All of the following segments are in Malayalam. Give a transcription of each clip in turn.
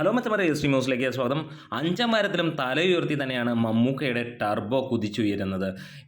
ഹലോ മച്ചമറ എസ് ടി ന്യൂസിലേക്ക് സ്വാഗതം. അഞ്ചാം വാരത്തിലും തലയുയർത്തി തന്നെയാണ് മമ്മൂക്കയുടെ ടർബോ കുതിച്ചുയരുന്നത്.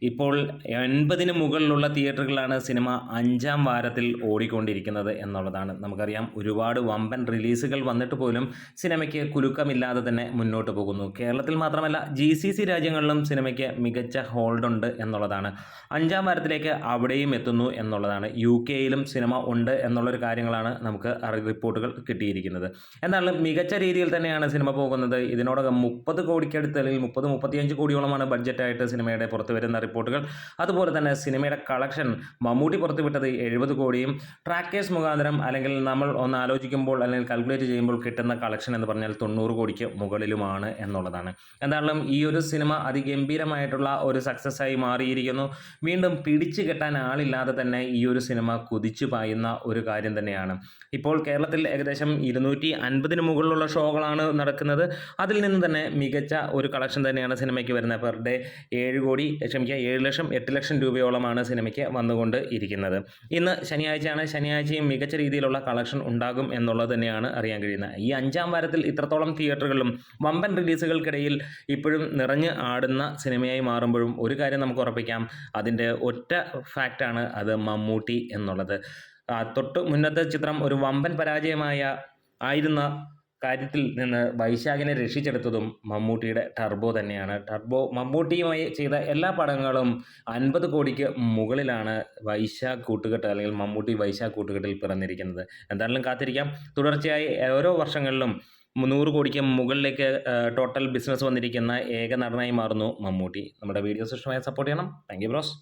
ഇപ്പോൾ എൺപതിന് മുകളിലുള്ള തിയേറ്ററുകളാണ് സിനിമ അഞ്ചാം വാരത്തിൽ ഓടിക്കൊണ്ടിരിക്കുന്നത് എന്നുള്ളതാണ്. നമുക്കറിയാം ഒരുപാട് വമ്പൻ റിലീസുകൾ വന്നിട്ട് പോലും സിനിമയ്ക്ക് കുലുക്കമില്ലാതെ തന്നെ മുന്നോട്ട് പോകുന്നു. കേരളത്തിൽ മാത്രമല്ല ജി സി സി രാജ്യങ്ങളിലും സിനിമയ്ക്ക് മികച്ച ഹോൾഡുണ്ട് എന്നുള്ളതാണ്. അഞ്ചാം വാരത്തിലേക്ക് അവിടെയും എത്തുന്നു എന്നുള്ളതാണ്. യു കെയിലും സിനിമ ഉണ്ട് എന്നുള്ളൊരു കാര്യങ്ങളാണ് നമുക്ക് റിപ്പോർട്ടുകൾ കിട്ടിയിരിക്കുന്നത്. എന്നാലും മികച്ച രീതിയിൽ തന്നെയാണ് സിനിമ പോകുന്നത്. ഇതിനോടകം മുപ്പത് കോടിക്കടുത്ത് അല്ലെങ്കിൽ മുപ്പത് മുപ്പത്തിയഞ്ച് കോടിയോളമാണ് ബഡ്ജറ്റായിട്ട് സിനിമയുടെ പുറത്തു വരുന്ന റിപ്പോർട്ടുകൾ. അതുപോലെ തന്നെ സിനിമയുടെ കളക്ഷൻ മമ്മൂട്ടി പുറത്തുവിട്ടത് എഴുപത് കോടിയും ട്രാക്കേഴ്സ് മുഖാന്തരം അല്ലെങ്കിൽ നമ്മൾ ഒന്ന് ആലോചിക്കുമ്പോൾ അല്ലെങ്കിൽ കാൽക്കുലേറ്റ് ചെയ്യുമ്പോൾ കിട്ടുന്ന കളക്ഷൻ എന്ന് പറഞ്ഞാൽ തൊണ്ണൂറ് കോടിക്ക് മുകളിലുമാണ് എന്നുള്ളതാണ്. എന്തായാലും ഈ ഒരു സിനിമ അതിഗംഭീരമായിട്ടുള്ള ഒരു സക്സസ് ആയി മാറിയിരിക്കുന്നു. വീണ്ടും പിടിച്ചു കെട്ടാൻ ആളില്ലാതെ തന്നെ ഈ ഒരു സിനിമ കുതിച്ചു പായുന്ന ഒരു കാര്യം തന്നെയാണ്. ഇപ്പോൾ കേരളത്തിൽ ഏകദേശം ഇരുന്നൂറ്റി അൻപതിന് മുകളിലുള്ള ഷോകളാണ് നടക്കുന്നത്. അതിൽ നിന്ന് തന്നെ മികച്ച ഒരു കളക്ഷൻ തന്നെയാണ് സിനിമയ്ക്ക് വരുന്നത്. പെർ ഡേ ഏഴ് കോടി ക്ഷമിക്കുക ഏഴ് ലക്ഷം എട്ട് ലക്ഷം രൂപയോളമാണ് സിനിമയ്ക്ക് വന്നുകൊണ്ട് ഇരിക്കുന്നത്. ഇന്ന് ശനിയാഴ്ചയാണ്. ശനിയാഴ്ചയും മികച്ച രീതിയിലുള്ള കളക്ഷൻ ഉണ്ടാകും എന്നുള്ളത് തന്നെയാണ് അറിയാൻ കഴിയുന്നത്. ഈ അഞ്ചാം വാരത്തിൽ ഇത്രത്തോളം തിയേറ്ററുകളിലും വമ്പൻ റിലീസുകൾക്കിടയിൽ ഇപ്പോഴും നിറഞ്ഞ് ആടുന്ന സിനിമയായി മാറുമ്പോഴും ഒരു കാര്യം നമുക്ക് ഉറപ്പിക്കാം. അതിന്റെ ഒറ്റ ഫാക്റ്റാണ് അത് മമ്മൂട്ടി എന്നുള്ളത്. തൊട്ട് മുന്നത്തെ ചിത്രം ഒരു വമ്പൻ പരാജയമായ ആയിരുന്ന കാര്യത്തിൽ നിന്ന് വൈശാഖിനെ രക്ഷിച്ചെടുത്തതും മമ്മൂട്ടിയുടെ ടർബോ തന്നെയാണ്. ടർബോ മമ്മൂട്ടിയുമായി ചെയ്ത എല്ലാ പടങ്ങളും അൻപത് കോടിക്ക് മുകളിലാണ് വൈശാഖ് കൂട്ടുകെട്ട് അല്ലെങ്കിൽ മമ്മൂട്ടി വൈശാഖ് കൂട്ടുകെട്ടിൽ പിറന്നിരിക്കുന്നത്. എന്തായാലും കാത്തിരിക്കാം. തുടർച്ചയായി ഓരോ വർഷങ്ങളിലും മുന്നൂറ് കോടിക്ക് മുകളിലേക്ക് ടോട്ടൽ ബിസിനസ് വന്നിരിക്കുന്ന ഏക നടനായി മാറുന്നു മമ്മൂട്ടി. നമ്മുടെ വീഡിയോ ഇഷ്ടമായ സപ്പോർട്ട് ചെയ്യണം. Thank you bros